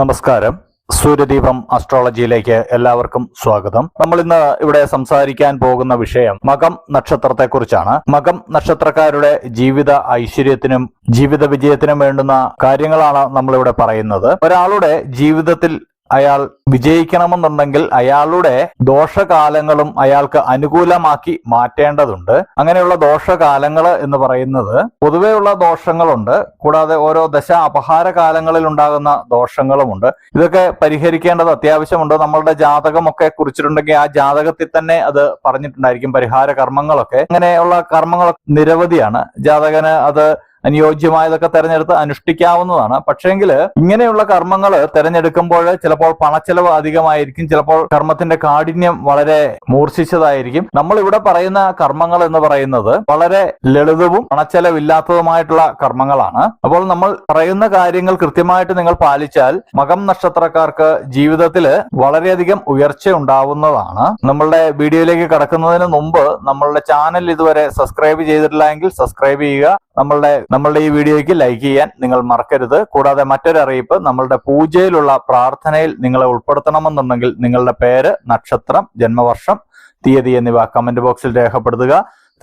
നമസ്കാരം. സൂര്യദീപം അസ്ട്രോളജിയിലേക്ക് എല്ലാവർക്കും സ്വാഗതം. നമ്മൾ ഇന്ന് ഇവിടെ സംസാരിക്കാൻ പോകുന്ന വിഷയം മകം നക്ഷത്രത്തെക്കുറിച്ചാണ്. മകം നക്ഷത്രക്കാരുടെ ജീവിത ഐശ്വര്യത്തിനും ജീവിത വിജയത്തിനും വേണ്ടുന്ന കാര്യങ്ങളാണ് നമ്മളിവിടെ പറയുന്നത്. ഒരാളുടെ ജീവിതത്തിൽ അയാൾ വിജയിക്കണമെന്നുണ്ടെങ്കിൽ അയാളുടെ ദോഷകാലങ്ങളും അയാൾക്ക് അനുകൂലമാക്കി മാറ്റേണ്ടതുണ്ട്. അങ്ങനെയുള്ള ദോഷകാലങ്ങൾ എന്ന് പറയുന്നത് പൊതുവെയുള്ള ദോഷങ്ങളുണ്ട്. കൂടാതെ ഓരോ ദശ അപഹാര കാലങ്ങളിൽ ഉണ്ടാകുന്ന ദോഷങ്ങളുമുണ്ട്. ഇതൊക്കെ പരിഹരിക്കേണ്ടത് അത്യാവശ്യമുണ്ട്. നമ്മളുടെ ജാതകമൊക്കെ കുറിച്ചിട്ടുണ്ടെങ്കിൽ ആ ജാതകത്തിൽ തന്നെ അത് പറഞ്ഞിട്ടുണ്ടായിരിക്കും. പരിഹാര കർമ്മങ്ങളൊക്കെ. അങ്ങനെയുള്ള കർമ്മങ്ങളൊക്കെ നിരവധിയാണ്. ജാതകന് അത് അനുയോജ്യമായതൊക്കെ തെരഞ്ഞെടുത്ത് അനുഷ്ഠിക്കാവുന്നതാണ്. പക്ഷേങ്കിൽ ഇങ്ങനെയുള്ള കർമ്മങ്ങൾ തെരഞ്ഞെടുക്കുമ്പോൾ ചിലപ്പോൾ പണച്ചെലവ് അധികമായിരിക്കും. ചിലപ്പോൾ കർമ്മത്തിന്റെ കാഠിന്യം വളരെ മൂർച്ഛിച്ചതായിരിക്കും. നമ്മൾ ഇവിടെ പറയുന്ന കർമ്മങ്ങൾ എന്ന് പറയുന്നത് വളരെ ലളിതവും പണച്ചെലവില്ലാത്തതുമായിട്ടുള്ള കർമ്മങ്ങളാണ്. അപ്പോൾ നമ്മൾ പറയുന്ന കാര്യങ്ങൾ കൃത്യമായിട്ട് നിങ്ങൾ പാലിച്ചാൽ മകം നക്ഷത്രക്കാർക്ക് ജീവിതത്തിൽ വളരെയധികം ഉയർച്ച ഉണ്ടാവുന്നതാണ്. നമ്മളുടെ വീഡിയോയിലേക്ക് കടക്കുന്നതിന് മുമ്പ് നമ്മളുടെ ചാനൽ ഇതുവരെ സബ്സ്ക്രൈബ് ചെയ്തിട്ടില്ല എങ്കിൽ സബ്സ്ക്രൈബ് ചെയ്യുക. നമ്മളുടെ നമ്മളുടെ ഈ വീഡിയോയ്ക്ക് ലൈക്ക് ചെയ്യാൻ നിങ്ങൾ മറക്കരുത്. കൂടാതെ മറ്റൊരു അറിയിപ്പ് നമ്മളുടെ പൂജയിലുള്ള പ്രാർത്ഥനയിൽ നിങ്ങളെ ഉൾപ്പെടുത്തണമെന്നുണ്ടെങ്കിൽ നിങ്ങളുടെ പേര് നക്ഷത്രം ജന്മവർഷം തീയതി എന്നിവ കമന്റ് ബോക്സിൽ രേഖപ്പെടുത്തുക.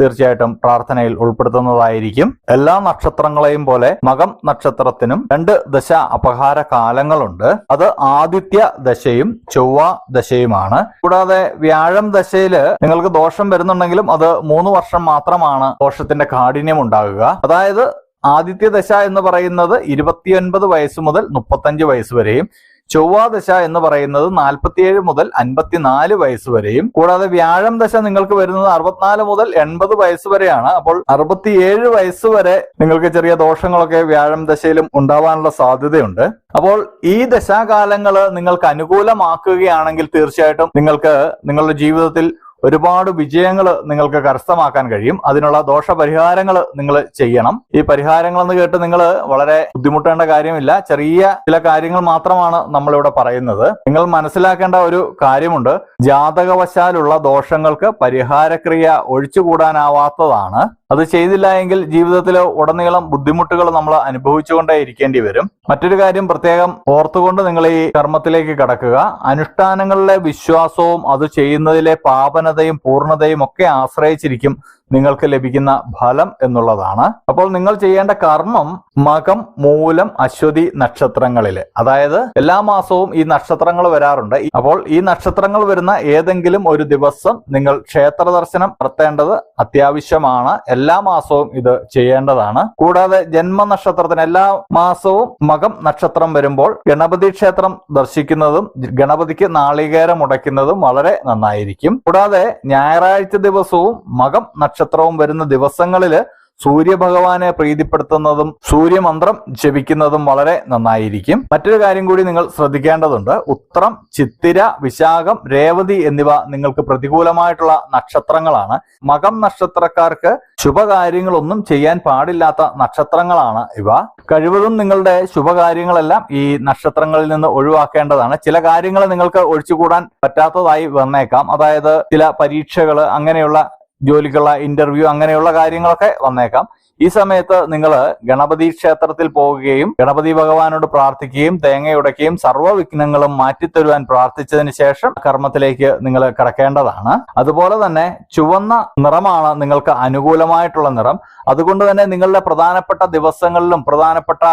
തീർച്ചയായിട്ടും പ്രാർത്ഥനയിൽ ഉൾപ്പെടുത്തുന്നതായിരിക്കും. എല്ലാ നക്ഷത്രങ്ങളെയും പോലെ മകം നക്ഷത്രത്തിനും രണ്ട് ദശ അപഹാര കാലങ്ങളുണ്ട്. അത് ആദിത്യ ദശയും ചൊവ്വ ദശയുമാണ്. കൂടാതെ വ്യാഴം ദശയിൽ നിങ്ങൾക്ക് ദോഷം വരുന്നുണ്ടെങ്കിലും അത് മൂന്ന് വർഷം മാത്രമാണ് ദോഷത്തിന്റെ കാഠിന്യം ഉണ്ടാകുക. അതായത് ആദിത്യ ദശ എന്ന് പറയുന്നത് ഇരുപത്തിയൊൻപത് വയസ്സ് മുതൽ മുപ്പത്തഞ്ച് വയസ്സ് വരെയും ചൊവ്വാദശ എന്ന് പറയുന്നത് നാൽപ്പത്തിയേഴ് മുതൽ അൻപത്തിനാല് വയസ്സ് വരെയും. കൂടാതെ വ്യാഴം ദശ നിങ്ങൾക്ക് വരുന്നത് അറുപത്തിനാല് മുതൽ എൺപത് വയസ്സ് വരെയാണ്. അപ്പോൾ അറുപത്തിയേഴ് വയസ്സ് വരെ നിങ്ങൾക്ക് ചെറിയ ദോഷങ്ങളൊക്കെ വ്യാഴം ദശയിലും ഉണ്ടാവാനുള്ള സാധ്യതയുണ്ട്. അപ്പോൾ ഈ ദശാകാലങ്ങൾ നിങ്ങൾക്ക് അനുകൂലമാക്കുകയാണെങ്കിൽ തീർച്ചയായിട്ടും നിങ്ങൾക്ക് നിങ്ങളുടെ ജീവിതത്തിൽ ഒരുപാട് വിജയങ്ങൾ നിങ്ങൾക്ക് കരസ്ഥമാക്കാൻ കഴിയും. അതിനുള്ള ദോഷപരിഹാരങ്ങൾ നിങ്ങൾ ചെയ്യണം. ഈ പരിഹാരങ്ങൾ എന്ന് കേട്ട് നിങ്ങൾ വളരെ ബുദ്ധിമുട്ടേണ്ട കാര്യമില്ല. ചെറിയ ചില കാര്യങ്ങൾ മാത്രമാണ് നമ്മളിവിടെ പറയുന്നത്. നിങ്ങൾ മനസ്സിലാക്കേണ്ട ഒരു കാര്യമുണ്ട്. ജാതകവശാലുള്ള ദോഷങ്ങൾക്ക് പരിഹാരക്രിയ ഒഴിച്ചുകൂടാനാവാത്തതാണ്. അത് ചെയ്തില്ല എങ്കിൽ ജീവിതത്തിൽ ഉടനീളം ബുദ്ധിമുട്ടുകൾ നമ്മൾ അനുഭവിച്ചുകൊണ്ടേ ഇരിക്കേണ്ടി വരും. മറ്റൊരു കാര്യം പ്രത്യേകം ഓർത്തുകൊണ്ട് നിങ്ങൾ ഈ കർമ്മത്തിലേക്ക് കടക്കുക. അനുഷ്ഠാനങ്ങളിലെ വിശ്വാസവും അത് ചെയ്യുന്നതിലെ പാപനതയും പൂർണതയും ഒക്കെ ആശ്രയിച്ചിരിക്കും. നിങ്ങൾക്ക് ലഭിക്കുന്ന ഫലം എന്നുള്ളതാണ്. അപ്പോൾ നിങ്ങൾ ചെയ്യേണ്ട കർമ്മം മകം മൂലം അശ്വതി നക്ഷത്രങ്ങളിൽ. അതായത് എല്ലാ മാസവും ഈ നക്ഷത്രങ്ങൾ വരാറുണ്ട്. അപ്പോൾ ഈ നക്ഷത്രങ്ങൾ വരുന്ന ഏതെങ്കിലും ഒരു ദിവസം നിങ്ങൾ ക്ഷേത്ര ദർശനം നടത്തേണ്ടത് അത്യാവശ്യമാണ്. എല്ലാ മാസവും ഇത് ചെയ്യേണ്ടതാണ്. കൂടാതെ ജന്മ നക്ഷത്രത്തിന് എല്ലാ മാസവും മകം നക്ഷത്രം വരുമ്പോൾ ഗണപതി ക്ഷേത്രം ദർശിക്കുന്നതും ഗണപതിക്ക് നാളികേരം ഉടയ്ക്കുന്നതും വളരെ നന്നായിരിക്കും. കൂടാതെ ഞായറാഴ്ച ദിവസവും മകം നക്ഷത്രവും വരുന്ന ദിവസങ്ങളിൽ സൂര്യഭഗവാനെ പ്രീതിപ്പെടുത്തുന്നതും സൂര്യമന്ത്രം ജപിക്കുന്നതും വളരെ നന്നായിരിക്കും. മറ്റൊരു കാര്യം കൂടി നിങ്ങൾ ശ്രദ്ധിക്കേണ്ടതുണ്ട്. ഉത്രം ചിത്തിര വിശാഖം രേവതി എന്നിവ നിങ്ങൾക്ക് പ്രതികൂലമായിട്ടുള്ള നക്ഷത്രങ്ങളാണ്. മകം നക്ഷത്രക്കാർക്ക് ശുഭകാര്യങ്ങളൊന്നും ചെയ്യാൻ പാടില്ലാത്ത നക്ഷത്രങ്ങളാണ് ഇവ. കഴിവതും നിങ്ങളുടെ ശുഭകാര്യങ്ങളെല്ലാം ഈ നക്ഷത്രങ്ങളിൽ നിന്ന് ഒഴിവാക്കേണ്ടതാണ്. ചില കാര്യങ്ങൾ നിങ്ങൾക്ക് ഒഴിച്ചുകൂടാൻ പറ്റാത്തതായി വന്നേക്കാം. അതായത് ചില പരീക്ഷകൾ അങ്ങനെയുള്ള ജോലിക്കുള്ള ഇന്റർവ്യൂ അങ്ങനെയുള്ള കാര്യങ്ങളൊക്കെ വന്നേക്കാം. ഈ സമയത്ത് നിങ്ങൾ ഗണപതി ക്ഷേത്രത്തിൽ പോവുകയും ഗണപതി ഭഗവാനോട് പ്രാർത്ഥിക്കുകയും തേങ്ങയുടയ്ക്കുകയും സർവ വിഘ്നങ്ങളും മാറ്റിത്തരുവാൻ പ്രാർത്ഥിച്ചതിന് ശേഷം കർമ്മത്തിലേക്ക് നിങ്ങൾ കടക്കേണ്ടതാണ്. അതുപോലെ തന്നെ ചുവന്ന നിറമാണ് നിങ്ങൾക്ക് അനുകൂലമായിട്ടുള്ള നിറം. അതുകൊണ്ട് തന്നെ നിങ്ങളുടെ പ്രധാനപ്പെട്ട ദിവസങ്ങളിലും പ്രധാനപ്പെട്ട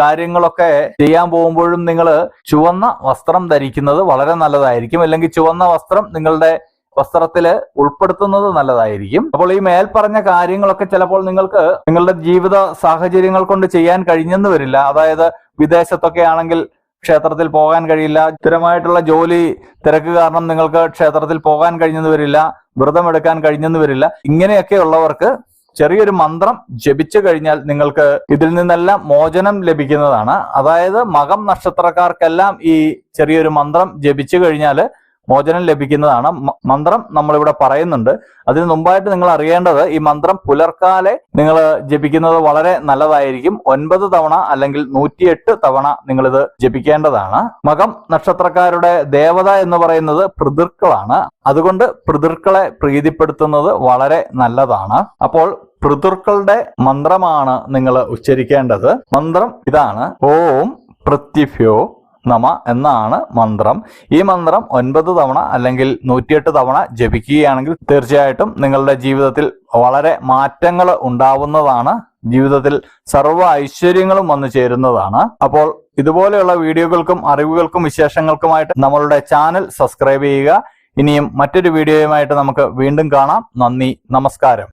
കാര്യങ്ങളൊക്കെ ചെയ്യാൻ പോകുമ്പോഴും നിങ്ങൾ ചുവന്ന വസ്ത്രം ധരിക്കുന്നത് വളരെ നല്ലതായിരിക്കും. അല്ലെങ്കിൽ ചുവന്ന വസ്ത്രം നിങ്ങളുടെ വസ്ത്രത്തിൽ ഉൾപ്പെടുത്തുന്നത് നല്ലതായിരിക്കും. അപ്പോൾ ഈ മേൽപ്പറഞ്ഞ കാര്യങ്ങളൊക്കെ ചിലപ്പോൾ നിങ്ങൾക്ക് നിങ്ങളുടെ ജീവിത സാഹചര്യങ്ങൾ കൊണ്ട് ചെയ്യാൻ കഴിഞ്ഞെന്ന് വരില്ല. അതായത് വിദേശത്തൊക്കെ ആണെങ്കിൽ ക്ഷേത്രത്തിൽ പോകാൻ കഴിയില്ല. സ്ഥിരമായിട്ടുള്ള ജോലി തിരക്ക് കാരണം നിങ്ങൾക്ക് ക്ഷേത്രത്തിൽ പോകാൻ കഴിഞ്ഞെന്ന് വരില്ല. വ്രതമെടുക്കാൻ കഴിഞ്ഞെന്ന് വരില്ല. ഇങ്ങനെയൊക്കെ ഉള്ളവർക്ക് ചെറിയൊരു മന്ത്രം ജപിച്ചു കഴിഞ്ഞാൽ നിങ്ങൾക്ക് ഇതിൽ നിന്നെല്ലാം മോചനം ലഭിക്കുന്നതാണ്. അതായത് മകം നക്ഷത്രക്കാർക്കെല്ലാം ഈ ചെറിയൊരു മന്ത്രം ജപിച്ചു കഴിഞ്ഞാൽ മോചനം ലഭിക്കുന്നതാണ്. മന്ത്രം നമ്മളിവിടെ പറയുന്നുണ്ട്. അതിന് മുമ്പായിട്ട് നിങ്ങൾ അറിയേണ്ടത് ഈ മന്ത്രം പുലർക്കാലെ നിങ്ങൾ ജപിക്കുന്നത് വളരെ നല്ലതായിരിക്കും. ഒൻപത് തവണ അല്ലെങ്കിൽ നൂറ്റിയെട്ട് തവണ നിങ്ങളിത് ജപിക്കേണ്ടതാണ്. മകം നക്ഷത്രക്കാരുടെ ദേവത എന്ന് പറയുന്നത് പിതൃക്കളാണ്. അതുകൊണ്ട് പിതൃക്കളെ പ്രീതിപ്പെടുത്തുന്നത് വളരെ നല്ലതാണ്. അപ്പോൾ പിതൃക്കളുടെ മന്ത്രമാണ് നിങ്ങൾ ഉച്ചരിക്കേണ്ടത്. മന്ത്രം ഇതാണ്. ഓം പ്രത്യഭ്യോ നമ എന്നാണ് മന്ത്രം. ഈ മന്ത്രം ഒൻപത് തവണ അല്ലെങ്കിൽ നൂറ്റിയെട്ട് തവണ ജപിക്കുകയാണെങ്കിൽ തീർച്ചയായിട്ടും നിങ്ങളുടെ ജീവിതത്തിൽ വളരെ മാറ്റങ്ങൾ ഉണ്ടാവുന്നതാണ്. ജീവിതത്തിൽ സർവ ഐശ്വര്യങ്ങളും വന്നു ചേരുന്നതാണ്. അപ്പോൾ ഇതുപോലെയുള്ള വീഡിയോകൾക്കും അറിവുകൾക്കും വിശേഷങ്ങൾക്കുമായിട്ട് നമ്മളുടെ ചാനൽ സബ്സ്ക്രൈബ് ചെയ്യുക. ഇനിയും മറ്റൊരു വീഡിയോയുമായിട്ട് നമുക്ക് വീണ്ടും കാണാം. നന്ദി. നമസ്കാരം.